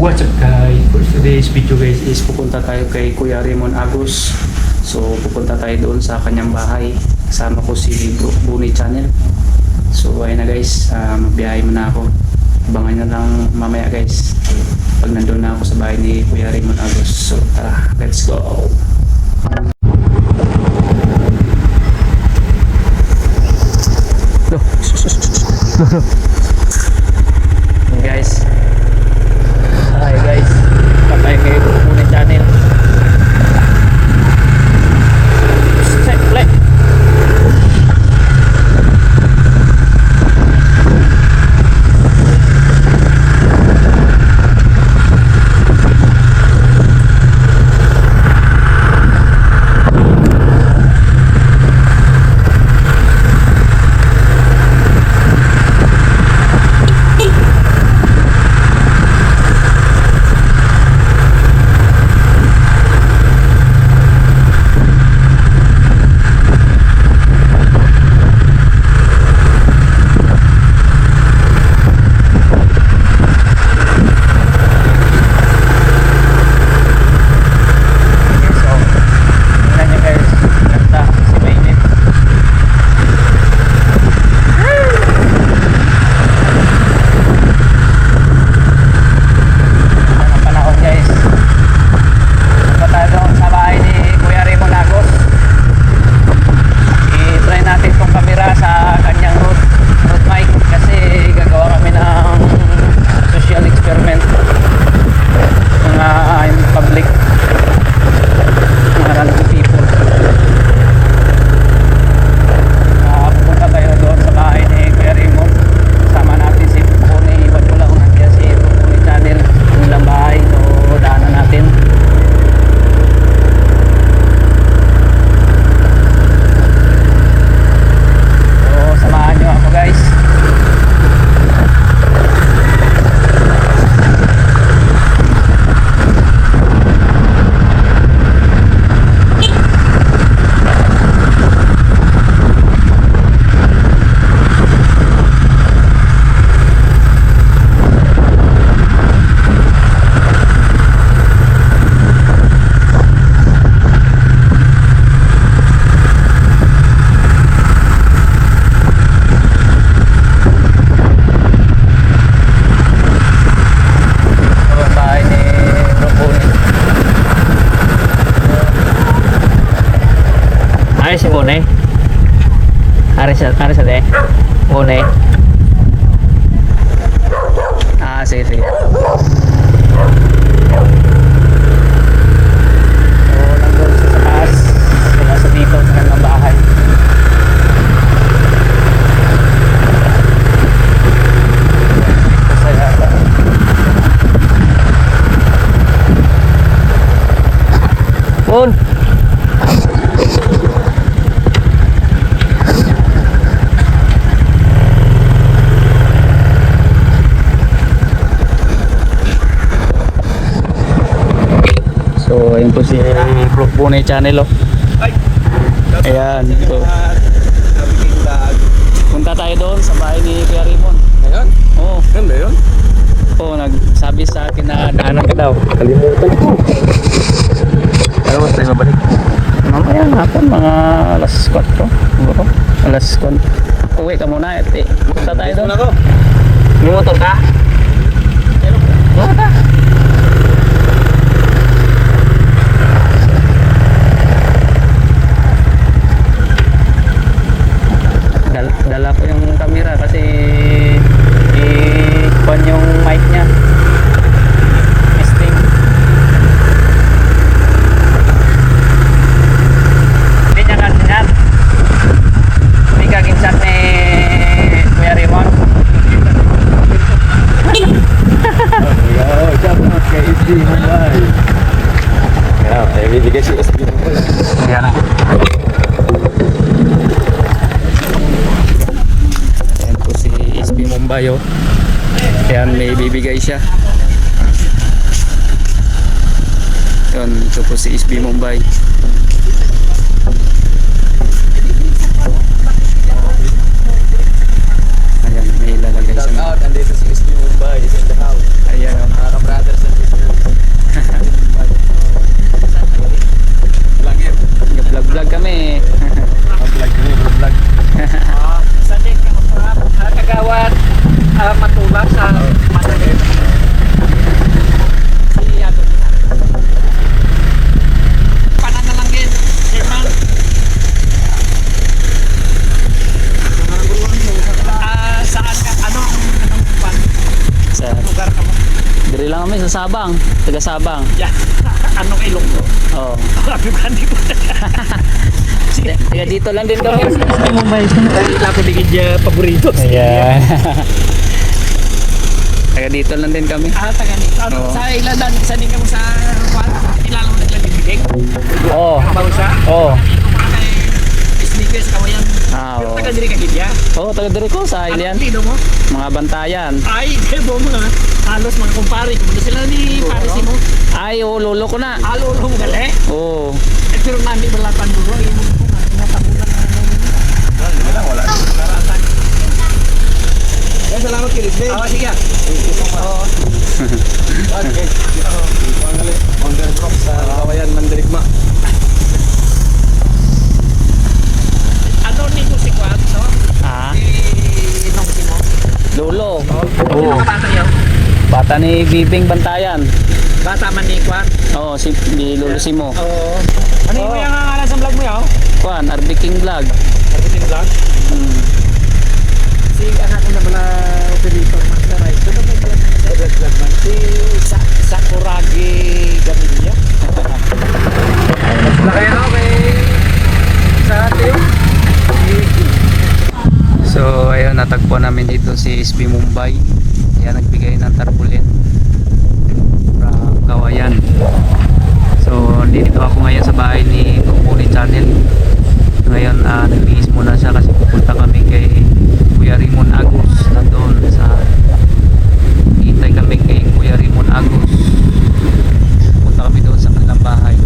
What's up guys? For today's video guys is pupunta tayo kay Kuya Raymond Agos. So pupunta tayo doon sa kanyang bahay. Kasama ko si Bunny Channel. So ayun na guys, uh, magbiyahe muna ako. Abangan nyo lang mamaya guys. Pag nandun na ako sa bahay ni Kuya Raymond Agos. So tara, let's go! Hey Ari sa, ari sa de? Pune? Ah, sige, sige. So, nandun siya sa taas. Sila sa dito sa kanilang bahay. Ito sa yata. Pun! Ayun po si Bro Bunay Channel oh. Ayan. So, punta tayo doon sa bahay ni Kuya Raymond. Ngayon? Oo. Ganda yun? Oo, nagsabi sa akin na daanan ka daw. Kalimutan ko. Ano mas tayo mabalik? Mamaya hapon, mga alas 4. Siguro. Alas 4. Uwi ka muna. Eh, punta tayo doon. May motor ka? Meron ka. tambay oh. Ayan, may bibigay siya. Yun, ito po si SB Mumbai. Ayan, may ilalagay siya. Shout out, andito si SB Mumbai is in the house. Ayan, oh. Mga kabrothers and sisters. Vlog yun. Vlog-vlog kami. Vlog-vlog kami, vlog-vlog. Sunday. Ah? Anong, anong pan? Sa, lugar ka mo? diri lang kami sa Sabang, taga Sabang. Yan. Anong ilong mo? Oh. Sabi ko, hindi ko Taga dito lang din kami. Dahil ako di kanya paborito. Ayan. taga dito lang din kami. Ah, taga ni. Ano, Oo. sa ilalan, sa ning mo sa kwan, kilala mo naglalibidig. Oo. Kabaw siya. Oo. Sneakers ka mo yan. Ah, oo. Taga diri ka gidya. Oo, taga diri ko sa Ano Ilian. lido mo? Mga bantayan. Ay, kaya mo mga halos mga kumpare. Kumusta sila ni Paris mo? Ay, oo, lolo ko na. Halo mo gali. Oo. Eh, pero nami wala panduro. Yung mga tabunan na Eh, salamat kilit din. Ah, sige. Oo. Wonder Cross sa Kawayan, Mandirigma. Ano ni ko si Kwan? Ah, Si Nong si mo. lolo. Oo. bata yun? Bata ni Bibing Bantayan. Bata man ni Kwan. Oo, si ni Lolo Simo. Oo. Ano yung yung ngalan sa vlog mo yun? Kuan, RB King Vlog. Everything vlog? Hmm. Si anak ko na pala operator. Sino ba pala sa vlog man? Si Sa Sakuragi Gamilya. Na kaya okay. Sa. So, ayun, natagpuan namin dito si SB Mumbai. Ayan, nagbigay ng tarpaulin from Kawayan. So, dito ako ngayon sa bahay ni Kumpuni Channel. Ngayon, uh, nagbihis muna siya kasi pupunta kami kay Kuya Rimon Agus na doon sa hintay kami kay Kuya Rimon Agus. Punta kami doon sa kanilang bahay.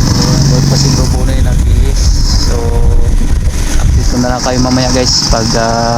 So, doon pa si Grupo na yung nagbihis. So, update ko na lang kayo mamaya guys pag ah,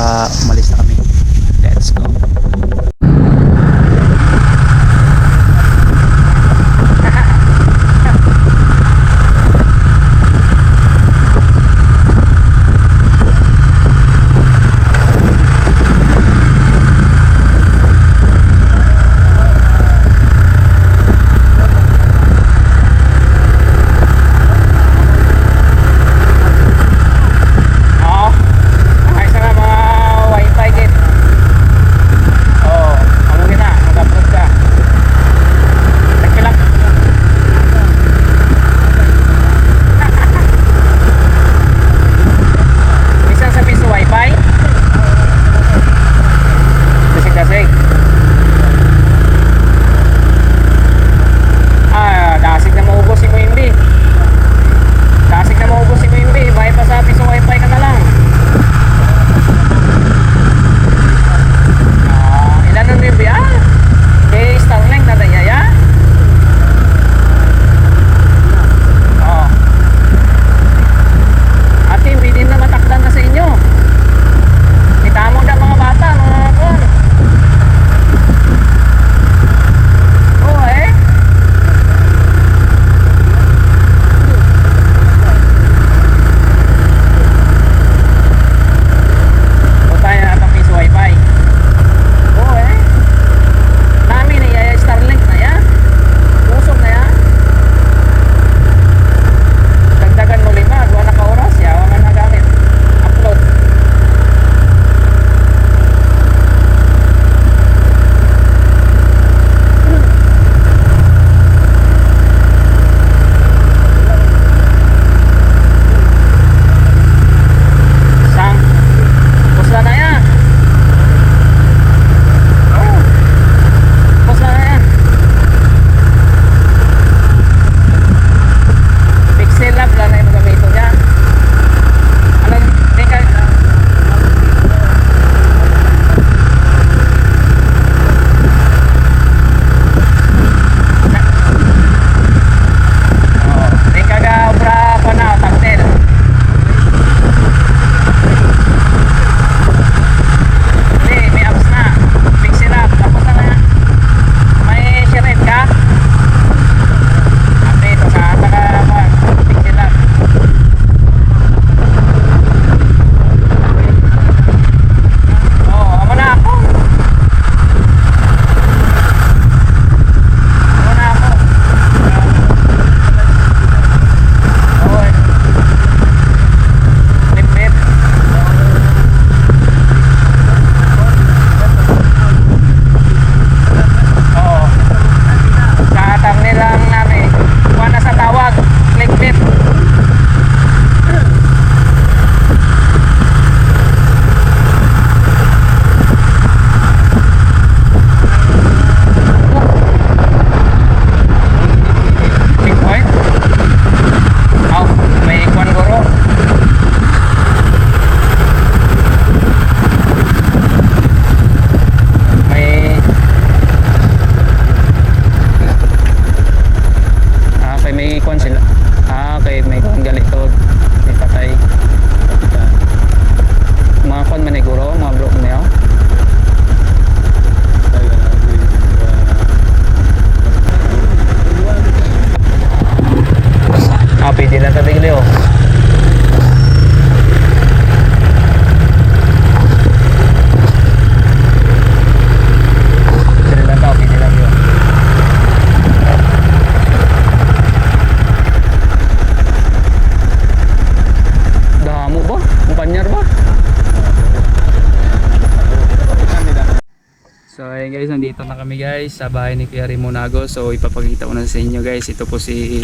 guys, nandito na kami guys sa bahay ni Kuya Rimonago. So ipapakita ko na sa inyo guys. Ito po si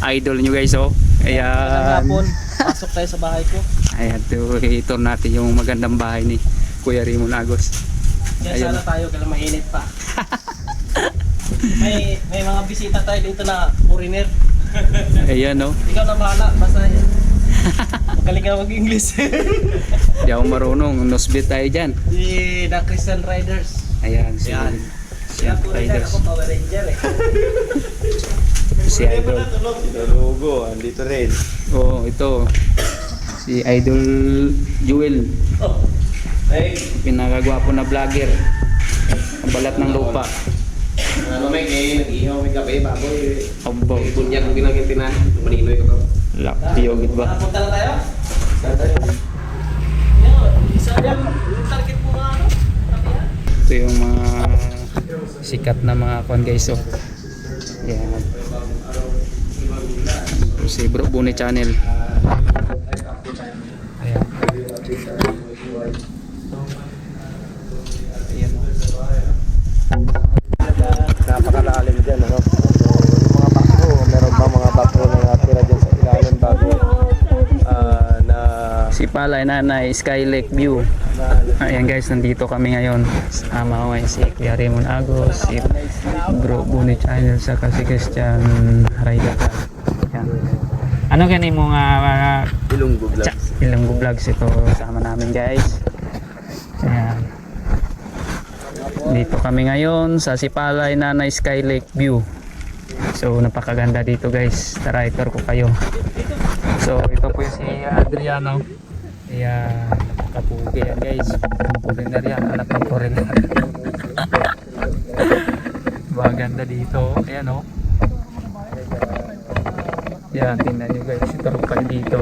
idol nyo guys oh. Ayan. Hapon, pasok tayo sa bahay ko. Ayan, ito, i-tour natin yung magandang bahay ni Kuya Rimonagos. Kaya sana tayo kailan mainit pa. may may mga bisita tayo dito na foreigner. Ayan oh. Ikaw na bahala, basta magaling ka mag-English. Di ako marunong. Nosbit tayo dyan. Di The Christian Riders. Ayan, si, Ayan. si Riders. Ako Power Ranger eh. Si Idol. Lugo, andito rin. Oo, oh, ito. Si Idol Jewel. Oh. Hey, Pinakagwapo na vlogger. Ang balat ng lupa. Ano may kay nag-ihaw may kape baboy. Abo. Bunyan ang ginagitinan. Maninoy ko to. Lakpiyo, git ba? Punta na tayo? Saan tayo? Yan, isa yan. Yung target mo nga ano? Ito yung mga sikat na mga kon guys oh. Yan. Ito Si Bro Bune Channel. Ayan. Ayan. Napakalalim dyan, ano? Mga bakho, meron ba mga bakho na natira dyan sa ilalim bago ah, na Si Palay Nanay Sky Lake View. na Ayan guys, nandito kami ngayon. Sama ko ngayon si Kuya Raymond Agos, si Bro Bune Channel, saka si Christian Vlog. Ayan. Ano ganun mo nga uh, Ilunggo Tsa, Ilonggo Vlogs ito sama namin guys. Ayan. Dito kami ngayon sa Sipalay Nanay Sky Lake View. So napakaganda dito guys. Tara itour ko kayo. So ito po yung si Adriano. Ayan. Napakapugi yan guys. Foreigner yan. Anak ng foreigner. Maganda dito. Ayan oh. Yan, tingnan nyo guys. Ko kayo dito.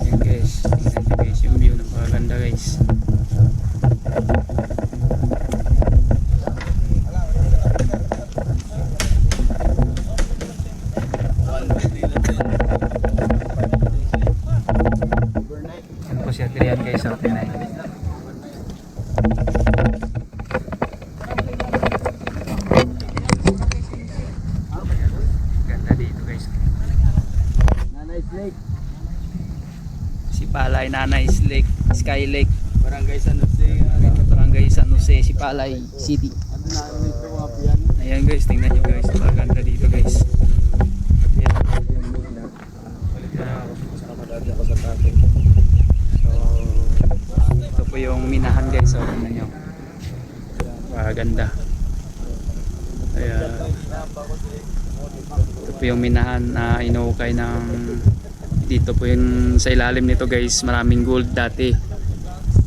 Ayan guys, tingnan nyo guys yung view napakaganda guys. Yan po si Adrian guys, sa Tinay. Ganda dito guys. Nanay Snake, Palay Nanay Lake, Sky Lake, Barangay San Jose. Barangay San Jose, si Palay City. Ano piyan? Ayan guys, tingnan nyo guys, napakaganda dito guys. Ayan. So, ito po yung minahan guys, so tingnan nyo. Napakaganda. Ayan. Ito po yung minahan na inuukay ng dito po yung sa ilalim nito guys, maraming gold dati.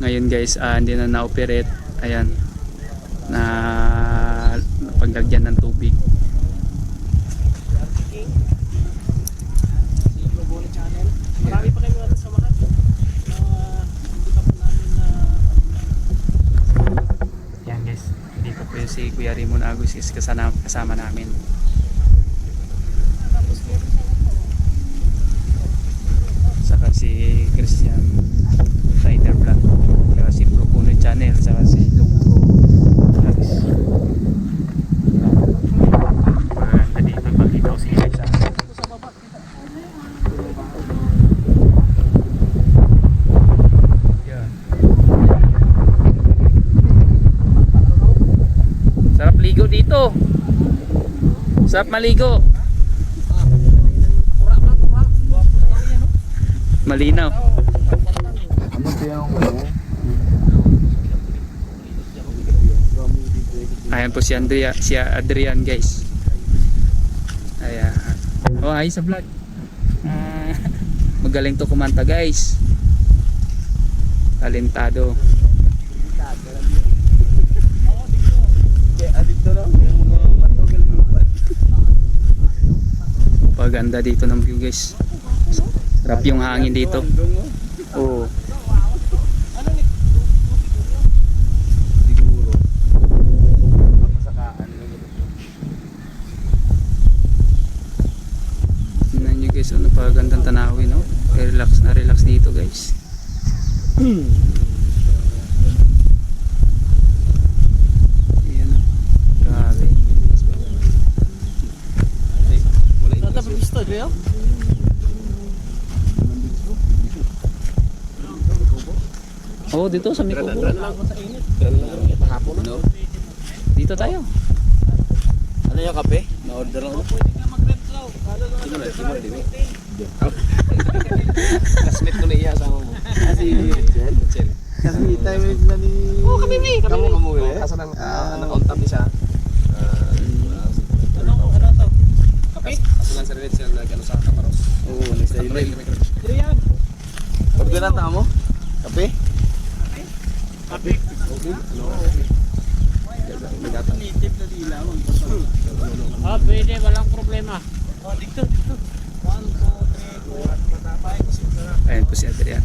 Ngayon guys, ah, hindi na na-operate. Ayan. Na paglagyan ng tubig. Marami pa kayong mga samahan. Uh, hindi pa po namin na Yan guys, dito po yung si Kuya Rimon Agus is kasama, kasama namin. Saka si Christian Rider Vlog. Saka si Procuno Channel. Saka si Lunggo Vlogs. Maganda dito pakita ko si guys ah. Yan. Sarap ligo dito. Sarap maligo. Malinaw. Ayan po si Andrea, si Adrian guys. Ayan. Oh, ay sa vlog. Ah, magaling to kumanta guys. Talentado. Kaya adito lang yung mga matugal lupa. Paganda dito ng view guys. Rap yung hangin dito. Oo. Pasakaan. Tingnan nyo guys, ano pa gandang tanawin, no? Relax na relax dito guys. Ayan o. Grabe. Oh, dito sa Mikubo. Dito tayo. Ano yung kape? Na-order lang ako. Classmate ko na iya sa mo. Kasi, Chill. kasi tayo na ni... Oh, kami may. Kamu kamu eh. Kaso nang uh, nang contact ni siya. Ano, ano to? Kape? Kaso lang sa relate siya nag ano sa Kamaros. Oo, ilo. kami. Dire yan. Pag ginata mo? Kape? Kape. Native na dila. Ah, pwede. Walang problema. Oh, dito, dito. One, two, three, four, five, six, seven. Ayan po si Adrian.